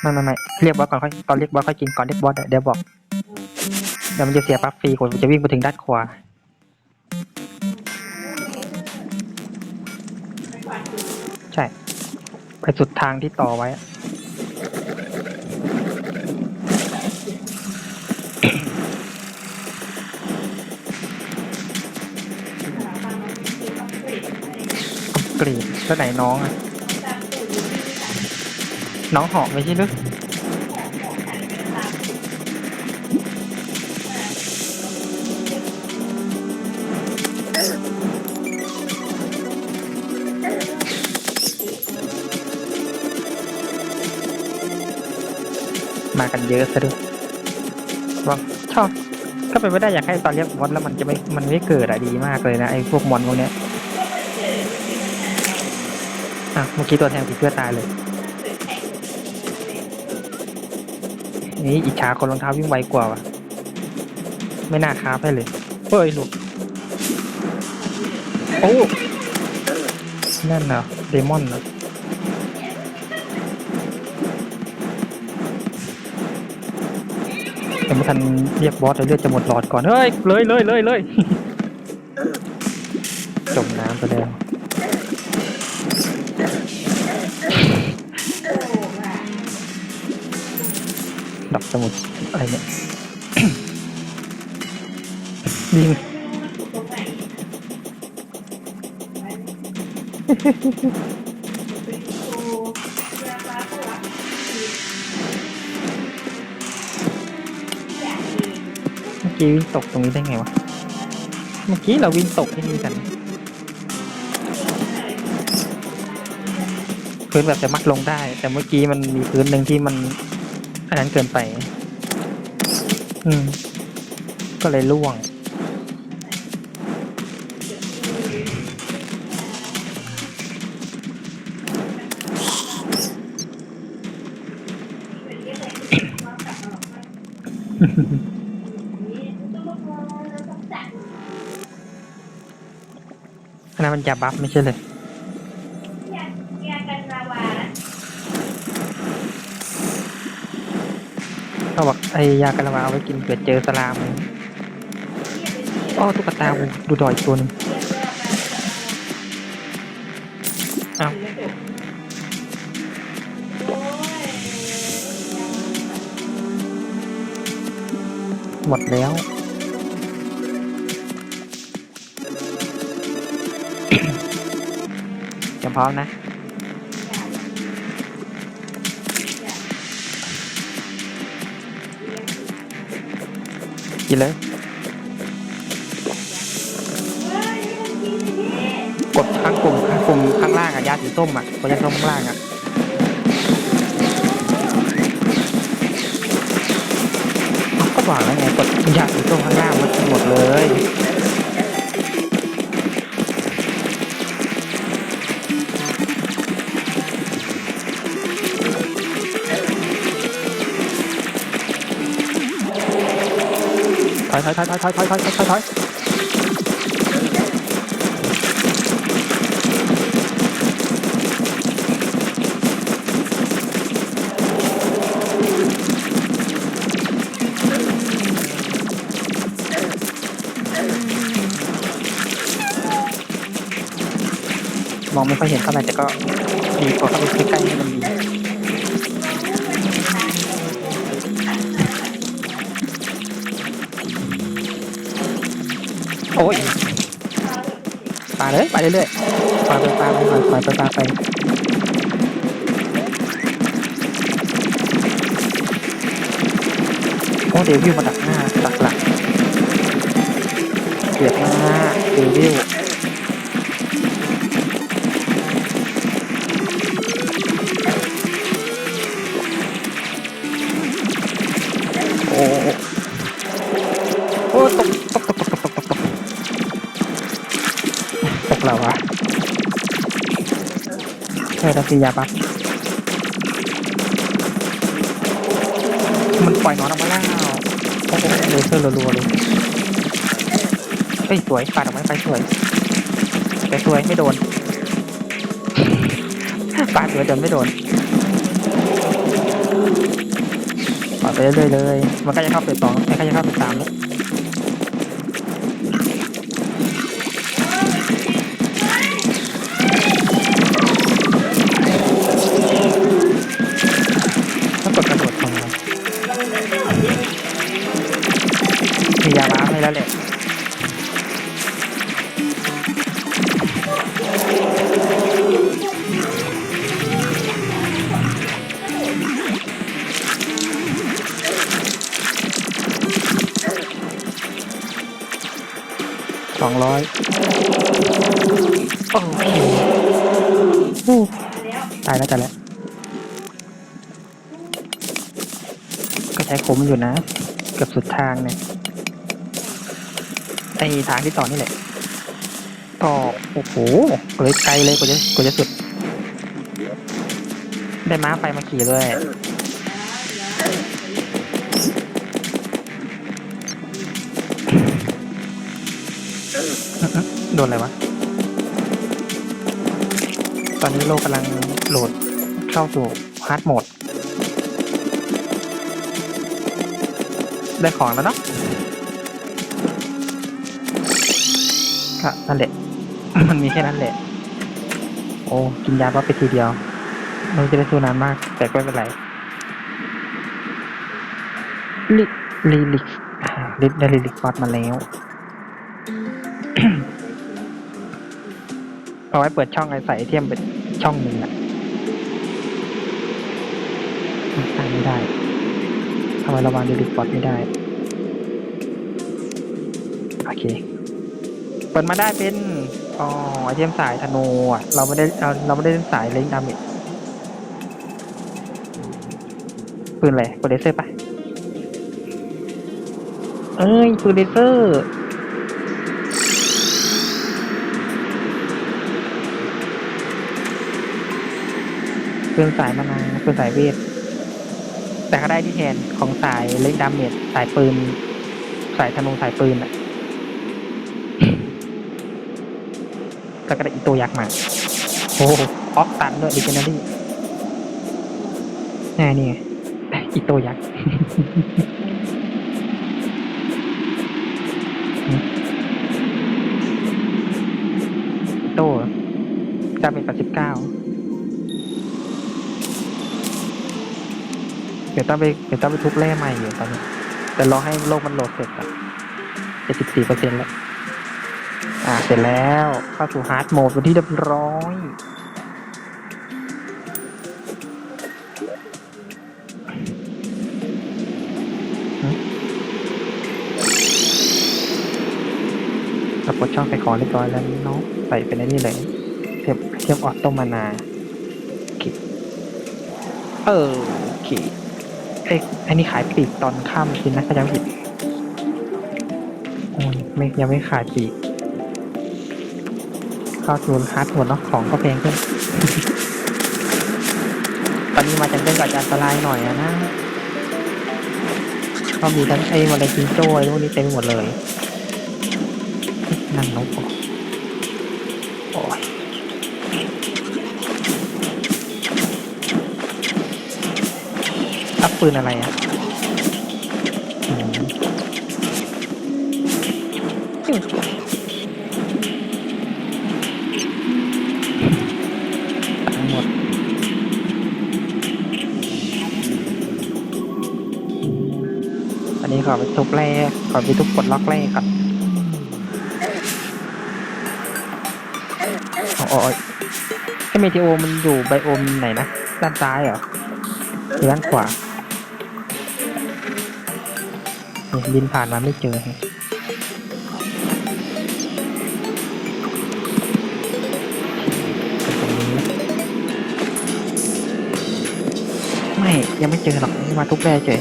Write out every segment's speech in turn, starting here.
ไม่ไม่ไม่เรียกบอสก่อนค่อยตอนเรียกบอสค่อยกินก่อนเรียกบอสเดี๋ยวบอกเดี๋ยวมันจะเสียปั๊บฟรีคนจะวิ่งไปถึงด้านขวาใช่ ไปสุดทางที่ต่อไว้กรีดแล้วไหนน้องอะ น้องหาะไม่ใช่หรือมากันเยอะซะด้วยว่าชอบถ้าเป็นไม่ได้อยากให้ตอนเรียกมดแล้วมันจะไม่ มันไม่เกิดอะดีมากเลยนะไอ้พวกมอนพวกเนี้ยอะเมื่อกี้ตัวแทนผีเสื้อตายเลย นี่อิจฉาคนรองเท้าวิ่งไวกว่าวะไม่น่าค้าไปเลยเฮ้ยหลุดโอ้นั่นเหรอเดมอนเหรอยังไม่ทันเรียกบอสเลยเลือดจะหมดหลอดก่อน เฮ้ย เลยเลยเลยเลยจมน้ำไปแล้ว ดอกสมุดอะไรเนี่ยยิงเมื่อกี้วิ่งตกตรงนี้ได้ไงวะ เมื่อกี้เราวิ่งตกที่นี่กันพื้นแบบจะมัดลงได้ แต่เมื่อกี้มันมีพื้นหนึ่งที่มัน อันนั้นเกินไป อืม ก็เลยล่วง อันนั้นมันจะบัฟไม่ใช่เลย เขาบอกไอยากระบาเอาไว้กินเผื่อเจอสลามอ้อตุ๊กตาดูดอยตัวหนึงอ้าวหมดแล้ว จะพร้อมนะ กินเลย กดข้างกลุ่มข้างปุ่มข้างล่างอะยาสีส้มอะกดยาสีส้มข้างล่างอะก็บอกแล้วไงกดยาสีส้มข้างล่างมันหมดเลย ถอยถอยถอยถอยถอยถอยถอยถอยถอยมองไม่ค่อยเห็นเท่าไหร่แต่ก็ดีกว่าเข้าไปใกล้ๆให้มันดี โอ้ยปาเลยไปเรื่อยๆปาไปปาไปปาไปปาไปโอ้เดวิลมาดักหน้าดักหลังเกลียดมากเดวิล ใช่แล้วสิยาปั๊บมันปล่อยหนอนออกมาแล้วโอ้โหเลเซอร์รัวๆเลยเฮ้ยสวยปาดออกมาไปสวยแต่สวยไม่โดนปาดสวยจนไม่โดนปาไปเรื่อยๆเลย มันก็จะเข้าเฟสสองมันก็จะเข้าเฟสสามแล้ว สองร้อยโอเคตายแล้วตายแล้วก็ใช้คุ้มอยู่นะ เกือบสุดทางเนี่ยไอทางที่ต่อนี่แหละก็โอ้โหเลยไกลเลยกว่าจะกว่าจะสุด ได้ม้าไฟมาขี่ด้วย โดนอะไรวะ ตอนนี้โลกกำลังโหลดเข้าสู่ฮาร์ดโหมด ได้ของแล้วเนาะก็นั่นแหละ มันมีแค่นั้นแหละ โอ้ กินยาบ้าไปทีเดียว มันจะได้สู้นานมาก แต่ก็ไม่เป็นไรลิลิลิกลิได้ลิลิกฟอดมาแล้ว เอาไว้เปิดช่องไอใส่เทียมเป็นช่องหนึ่งอะมันตั้งไม่ได้ทำไมระวังดูดิฟอดไม่ได้ โอเค เปิดมาได้เป็น อ๋อไอเทียมสายธนูอะ เราไม่ได้เราเราไม่ได้เล่นสายเล่นดาเมจปืนอะไรปืนเลเซอร์ปะเอ้ยปืนเลเซอร์ เป็นสายมานาปืนสายเวท แต่ก็ได้ที่แทนของสายเล่นดาเมจสายปืน สายธนูสายปืนอะแล้วก็ได้อีตัวยักษ์มาโอ้โหออกตันด้วยดิเจนารี่แน่นี่อีตัวยักษ์ เดี๋ยวต้องไปเดี๋ยวต้องไปทุบแร่ใหม่อยู่ตอนนี้ แต่รอให้โลกมันโหลดเสร็จก่อนเจ็ดสิบสี่เปอร์เซ็นต์แล้ว อ่า เสร็จแล้วเข้าสู่ฮาร์ดโหมดเป็นที่เรียบร้อยเรากดช่องใส่ของเรียบร้อยแล้วเนาะใส่เป็นนี่เลยเทียบเทียบออโตมานาเคเออโอเค อ้ยไอ้นี่ขายปลีกตอนค่ำกินนะถ้าจำผิดโอ้ยไม่ยังไม่ขายปลีกเข้าทูนฮาร์ดหมดเนาะของก็แพงขึ้น ตอนนี้มาจังเกิลกับอาจารย์สลายหน่อยอะนะก็มีทั้งไอ้มาเลกินโจ้อะไรพวกนี้เต็มหมดเลยนั่งนกเหรอโอ้ย อัพปืนอะไรอะทั้งหมดอันนี้ขอไปทุบแรกขอไปทุบกดล็อกแรกก่อนโอ้ยไอเมทิโอมันอยู่ไบโอมไหนนะ ด้านซ้ายเหรอหรือด้านขวา บินผ่านมาไม่เจอฮะเป็นตรงนี้ไม่ ยังไม่เจอหรอกมาทุกแร่เฉย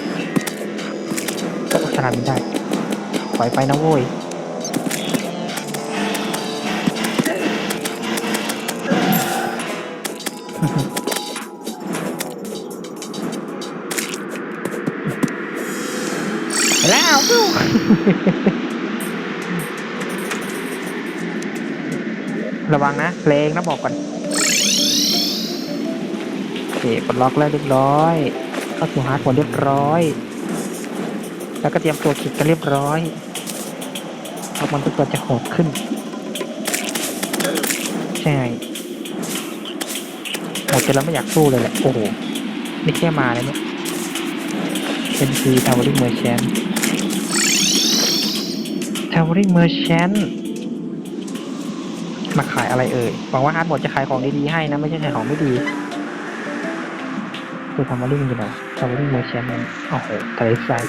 ก็สนามบินได้ปล่อยไปนะโว้ย ระวังนะเพลงนะบอกก่อนโอเคปลดล็อกแล้วเรียบร้อยเข้าสู่ฮาร์ดโหมดเรียบร้อย แล้วก็เตรียมตัวคิดกันเรียบร้อยเพราะมันตัวจะโหดขึ้น ใช่โหดจนเราไม่อยากสู้เลยแหละ โอ้โห นี่แค่มาเลยเนี่ย NC Towering Merchant Towering Merchant มาขายอะไรเอ่ยหวังว่าฮาร์ดบอร์ดจะขายของดีๆให้นะ ไม่ใช่ขายของไม่ดีคือทำมาลิ่งอยู่ไหนทำมาลิ่งเมอร์เชนนั้นโอ้โหทะเลทราย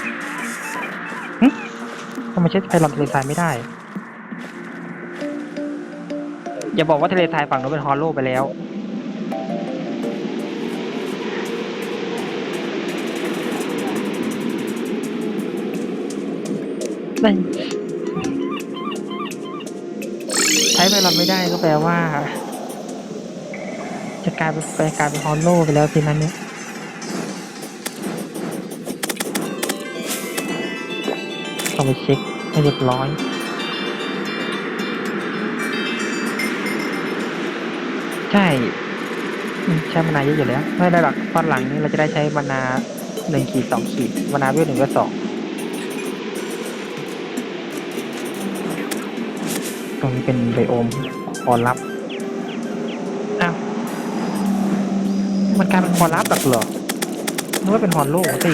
ทำไมใช้ไพลอนทะเลทรายไม่ได้ อย่าบอกว่าทะเลทรายฝั่งนู้นเป็นฮอลโลไปแล้วไม่ ช้ไพลอนไม่ได้ก็แปลว่า จะกลายเป็นไปกลายเป็นฮอลโลไปแล้วทีนั้นเนี่ยต้องไปเช็คให้เรียบร้อยใช่ใช้มานาเยอะอยู่แล้ว ไม่ได้หรอกตอนหลังนี้เราจะได้ใช้มานาหนึ่งขีดสองขีดมานาเวลหนึ่งก็สอง ตรงนี้เป็นไบโอมคอลับอ้าวมันกลายเป็นคอลับแบบเหรอนึกว่าเป็นฮอนโลสิ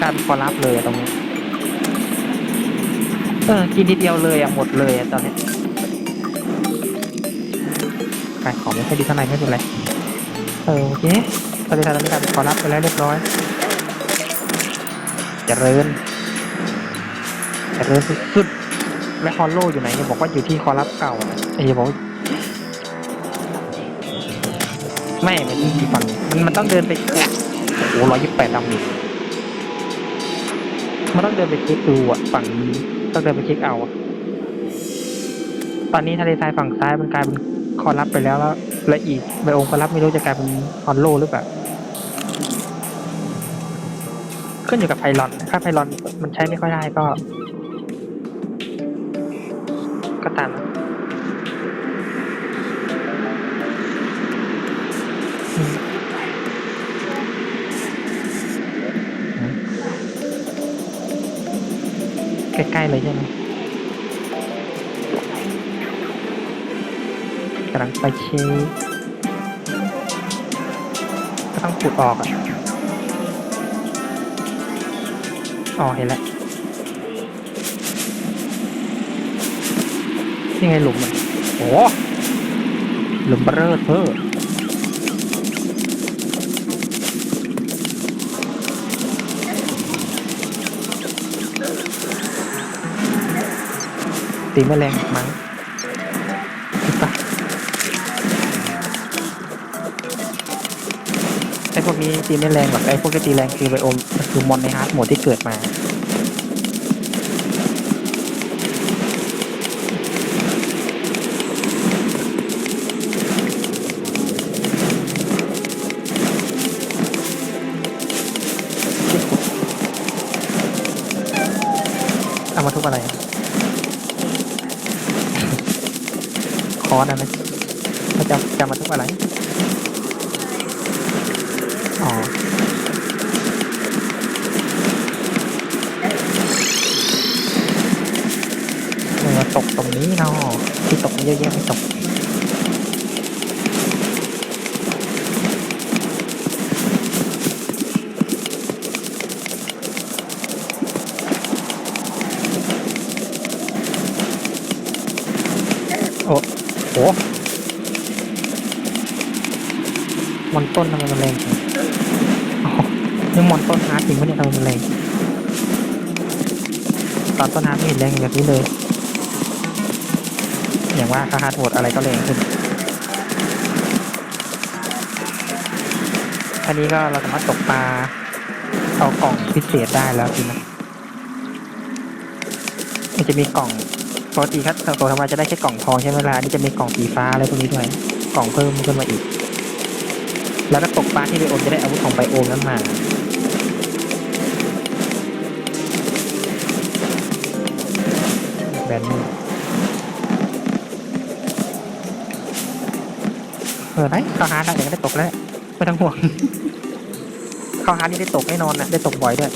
กลายเป็นคอลับเลยตรงนี้ เออ กินทีเดียวเลยอะหมดเลยอะตอนนี้ขายของไม่ค่อยดีเท่าไหร่ไม่เป็นไร เออโอเคตอนนี้ทางนี้กลายเป็นคอลับไปแล้วเรียบร้อยจเจริญ เจริญสุดๆและฮอลโลอยู่ไหนเนี่ยบอกว่าอยู่ที่คอลับเก่าอะไอ้บอกว่ไม่มันอยู่ฝั่งมันมันต้องเดินไปโอ้ร้อยยี่สิบแปดดำอีกมันต้องเดินไปเช็คดูอะฝั่งนี้ต้องเดินไปเช็คเอาตอนนี้ทะเลทรายฝั่งซ้ายมันกลายเป็นคอลับไปแล้วแล้วและอีกไบอมคอลับไม่รู้จะกลายเป็นฮอลโลหรือเปล่าขึ้นอยู่กับไพลอนถ้าไพลอนมันใช้ไม่ค่อยได้ก็ ใกล้ๆเลยใช่ไหมกำลังไปเช็คก็ต้องขุดออกอะอ๋อเห็นแล้วนี่ไงหลุมอะโอ้หลุมเบอร์เรอ ตีแม่แรงมั้งคิดปะไอพวกนี้ตีไม่แรงหรอกไอพวกที่ตีแรงคือไบโอมคือมอนในฮาร์ดโหมดที่เกิดมาทุบอะไรอะ คอร์สนะนะเขาจะจะมาทุบอะไรอ๋อเออตกตรงนี้เนาะที่ตกเยอะแยะไม่ตกโอ้ โหมอนต้นทำไมมันแรงนี่มอนต้นฮาร์ดจริงปะเนี่ยทำไมมันแรงตอนต้นฮาร์ดไม่เห็นแรงแบบนี้เลย อย่างว่าคาฮาร์ดโหดอะไรก็แรงขึ้นอันนี้ก็เราสามารถตกปลาเอากล่องพิเศษได้แล้วสินะมันจะมีกล่อง ปกติครับตัวธรรมดาจะได้แค่กล่องทองใช่ไหมล่ะนนี้จะมีกล่องสีฟ้าอะไรพวกนี้ด้วย กล่องเพิ่มขึ้นมาอีก แล้วก็ตกปลาที่ไบโอมจะได้อาวุธของไบโอมนั้นมาแบนนี่เออไหนเขาหาได้เดี๋ยวก็ได้ตกแล้วไม่ต้องห่วงเข้าฮาร์ดนี่ได้ตกแน่นอนนะได้ตกบ่อยด้วย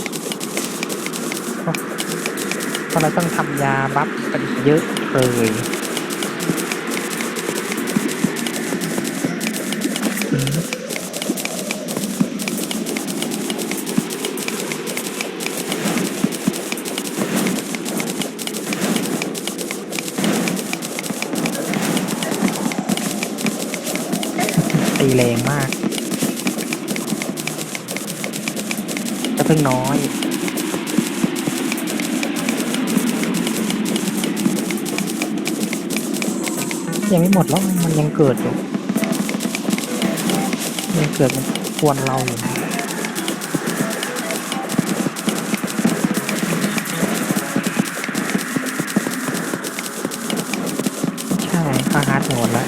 ราะเราต้องทำยาบัฟกันเยอะเลยอืมตีแรงมาก จะเพิ่งน้อย ยังไม่หมดแล้วมันยังเกิดอยู่ยังเกิดมันกวนเราอยู่นะใช่ค่าฮาร์ดหมดแล้ว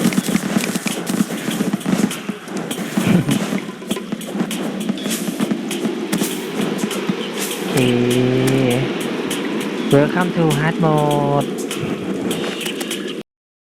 โอเค Welcome to Hard Mode